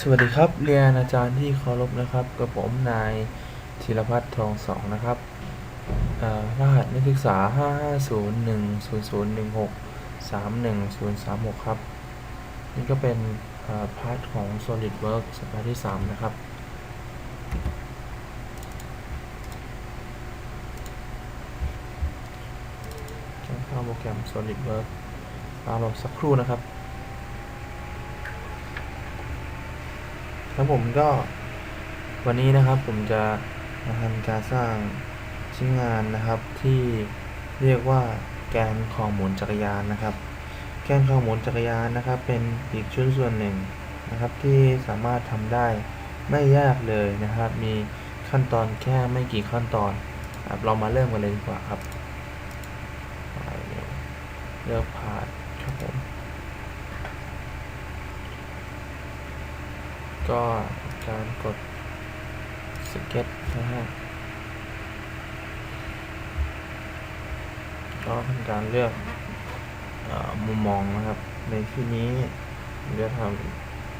สวัสดีครับ เรียนอาจารย์ที่เคารพนะครับ กับผมนายธีรพัฒน์ทองสองนะครับรหัสนักศึกษา 5501016313036 ครับ นี่ก็เป็นพาร์ทของ SolidWorks สัปดาห์ที่ 3 นะครับจะเข้าโปรแกรม SolidWorks รอสักครู่นะครับ ครับผมก็วันนี้นะครับผมจะมาทำการสร้างชิ้นงานนะครับที่เรียกว่าแกนของหมุนจักรยานนะครับ แกนของหมุนจักรยานนะครับ เป็นอีกชุดส่วนหนึ่งนะครับ ที่สามารถทำได้ไม่ยากเลยนะครับ มีขั้นตอนแค่ไม่กี่ขั้นตอนครับเรามาเริ่มกันเลยดีกว่าครับเลือกพาร์ทครับผม ก็การกดสเก็ตนะฮะก็ทำการเลือกอมุมมองนะครับ ในที่นี้ผมจะท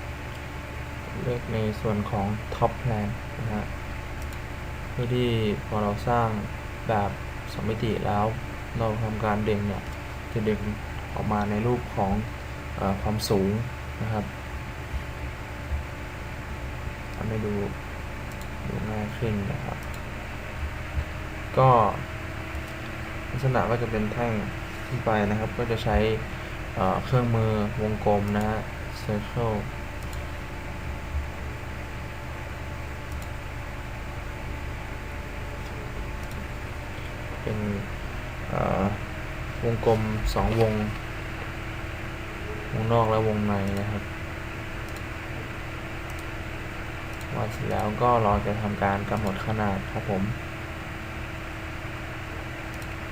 ำเลือกในส่วนของ top plan นนะฮะเพื่อที่พอเราสร้างแบบสมมิติแล้วเราทำการเด้งเนี่ยจะเด้งออกมาในรูปของอความสูงนะครับ ทำให้ดูดูง่ายขึ้นนะครับ ก็ลักษณะก็จะเป็นแท่งขึ้นไปนะครับ ก็จะใช้เเครื่องมือวงกลมนะฮะ circle เป็นเอ่อวงกลมสองวง วงนอกและวงในนะครับ วาดเสร็จแล้วก็เราจะทำการกำหนดขนาดครับผม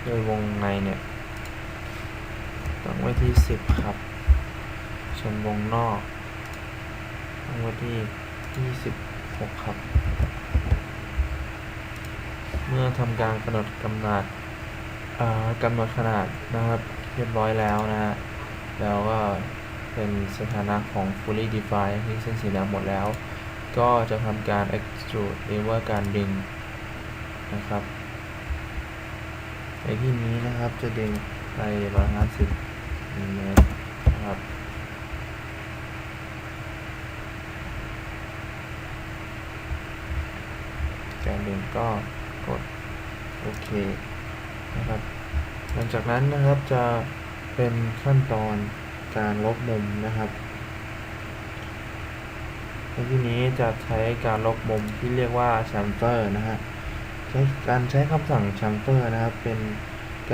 โดยวงในเนี่ยตั้งไว้ที่ 10 ครับ ส่วนวงนอกตั้งไว้ที่ 26 ครับ เมื่อทำการกำหนดกำหนดอ่ากำหนดขนาดนะครับ เรียบร้อยแล้วนะฮะแล้วก็เป็นสถานะของ fully defined ที่เส้นสีแดงหมดแล้ว ก็จะทำการ extrude หรือว่าการดึงนะครับ ในที่นี้นะครับจะดึงไป150มิลลิเมตรนะครับการดึงก็กดโอเคนะครับ หลังจากนั้นนะครับจะเป็นขั้นตอนการลบมุมนะครับ ในที่นี้จะใช้การลบมุมที่เรียกว่า chamfer นะฮะใช้การใช้คำสั่ง chamfer นะครับ เป็น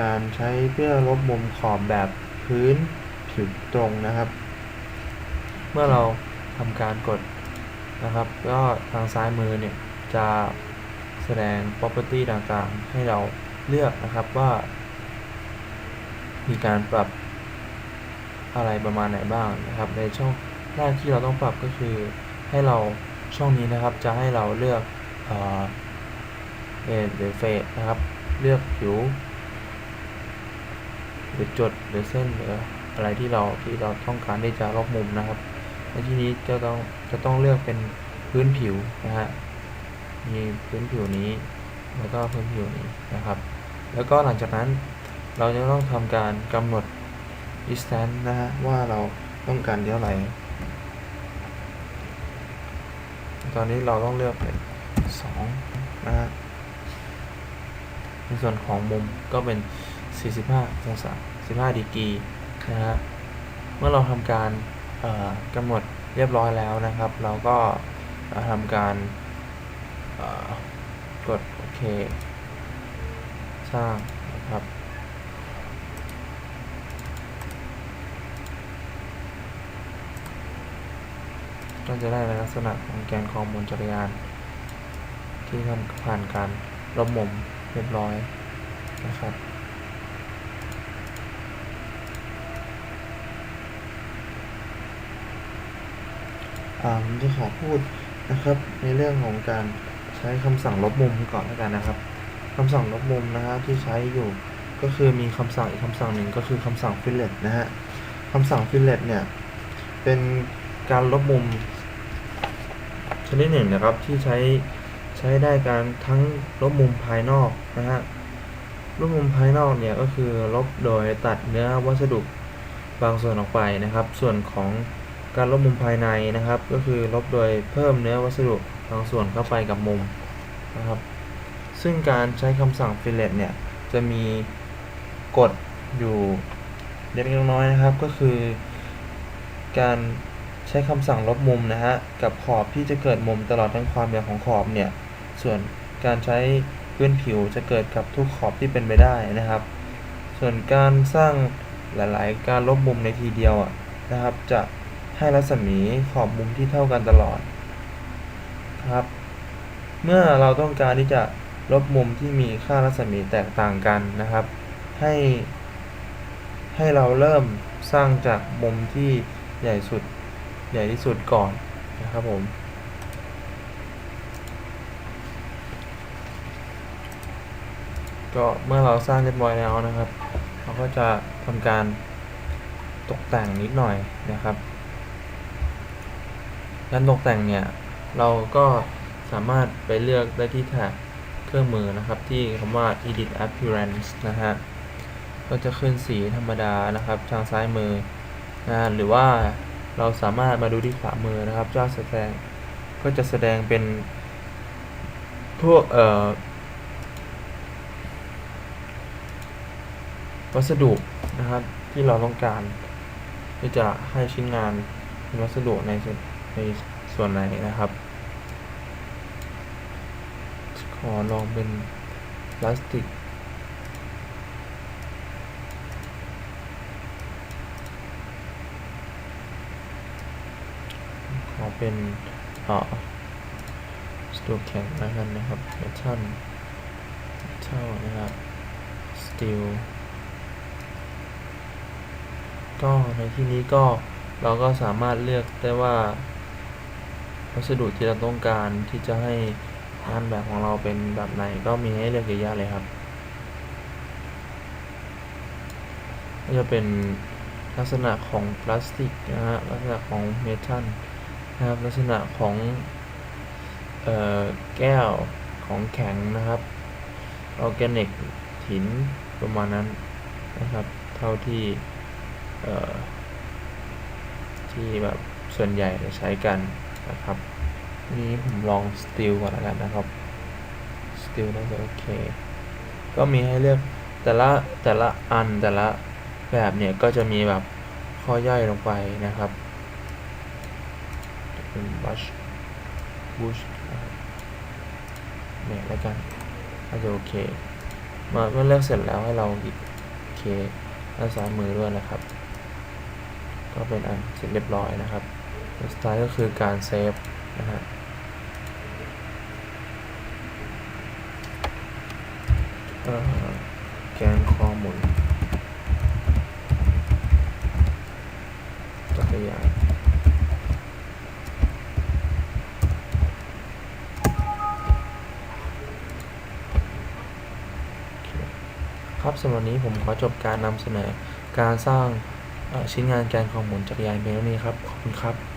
การใช้เพื่อลบมุมขอบแบบพื้นผิวตรงนะครับ เมื่อเราทำการกดนะครับ ก็ทางซ้ายมือเนี่ยจะแสดง property ต่างๆ ให้เราเลือกนะครับว่า มีการปรับอะไรประมาณไหนบ้างนะครับ ในช่องแรกที่เราต้องปรับก็คือ ให้เราช่องนี้นะครับจะให้เราเลือกเอเอหรือเฟสนะครับ เลือกผิวหรือจุดหรือเส้นหรืออะไรที่เราที่เราต้องการที่จะลบมุมนะครับในที่นี้จะต้องจะต้องเลือกเป็นพื้นผิวนะฮะมีพื้นผิวนี้ แล้วก็พื้นผิวนี้นะครับ แล้วก็หลังจากนั้นเราจะต้องทำการกำหนด distance นะฮะว่าเราต้องการเท่าไหร่ ตอนนี้เราต้องเลือกเป็น2นะฮะในส่วนของมุมก็เป็น 45 องศา 15ดีกรีนะฮะเมื่อเราทำการกำหนดเรียบร้อยแล้วนะครับ เราก็ทำการกดโอเค สร้างนะครับ ก็จะได้ในลักษณะของแกนคอมูลจักรยาน ที่ทำผ่านการลบมุมเรียบร้อยนะครับอ่าผมจะขอพูดนะครับในเรื่องของการใช้คำสั่งลบมุมก่อนแล้วกันนะครับคำสั่งลบมุมนะฮะที่ใช้อยู่ก็คือมีคำสั่งอีกคำสั่งหนึ่งก็คือคำสั่ง fillet นะฮะคำสั่ง fillet เนี่ยเป็นการลบมุม ชนิดหนึ่งนะครับที่ใช้ใช้ได้การทั้งลบมุมภายนอกนะฮะลบมุมภายนอกเนี่ยก็คือลบโดยตัดเนื้อวัสดุบางส่วนออกไปนะครับ ส่วนของการลบมุมภายในนะครับ ก็คือลบโดยเพิ่มเนื้อวัสดุบางส่วนเข้าไปกับมุมนะครับ ซึ่งการใช้คำสั่ง fillet เนี่ยจะมีกฎอยู่เล็กน้อยนะครับ ก็คือการ ใช้คำสั่งลบมุมนะฮะกับขอบที่จะเกิดมุมตลอดทั้งความยาวของขอบเนี่ยส่วนการใช้พื้นผิวจะเกิดกับทุกขอบที่เป็นไปได้นะครับ ส่วนการสร้างหลาย ๆ การลบมุมในทีเดียวอะนะครับ จะให้รัศมีขอบมุมที่เท่ากันตลอดนะครับ เมื่อเราต้องการที่จะลบมุมที่มีค่ารัศมีแตกต่างกันนะครับ ให้ ให้เราเริ่มสร้างจากมุมที่ใหญ่สุด ใหญ่ที่สุดก่อนนะครับผมก็เมื่อเราสร้างเรียบร้อยแล้วนะครับ เราก็จะทำการตกแต่งนิดหน่อยนะครับ การตกแต่งเนี่ยเราก็สามารถไปเลือกได้ที่แท็บเครื่องมือนะครับ ที่คำว่า edit appearance นะฮะก็จะขึ้นสีธรรมดานะครับ ทางซ้ายมือนะหรือว่า เราสามารถมาดูที่ขวามือนะครับเจ้าแสดงก็จะแสดงเป็นพวกเอ่อวัสดุนะครับที่เราต้องการที่จะให้ชิ้นงานเป็นวัสดุในส่วนในส่วนไหนนะครับ ขอลองเป็นพลาสติก ขอ เป็นเอ่อสตูแข็งแล้วกันนะครับเมทัลเท่านะครับสตีลก็ในที่นี้ก็เราก็สามารถเลือกได้ว่า วัสดุที่เราต้องการที่จะให้งานแบบของเราเป็นแบบไหนก็มีให้เลือกเยอะแยะเลยครับก็จะเป็นลักษณะของพลาสติกนะฮะลักษณะของเมทัล นะครับ ลักษณะของออแก้วของแข็งนะครับออร์แกนิกหินประมาณนั้นนะครับ เท่าที่ที่แบบส่วนใหญ่จะใช้กันนะครับ นี้ผมลองสตีลก่อนแล้วกันนะครับสตีลน่าจะโอเค ก็มีให้เลือกแต่ละแต่ละอันแต่ละแบบเนี่ยก็จะมีแบบข้อย่อยลงไปนะครับ เป็นบัชบูชเนี่ยแล้วกันน่าจะโอเค มาเมื่อเลือกเสร็จแล้วให้เราอีกโอเคด้านซ้ายมือด้วยนะครับ ก็เป็นอันเสร็จเรียบร้อยนะครับสุดท้ายก็คือการเซฟนะฮะแกนคอหมุนจักรยานโอเค ครับสำหรับวันนี้ผมขอจบการนำเสนอการสร้างชิ้นงานแกนของหมุนจักรยานเพียงเท่านี้ครับ ขอบคุณครับ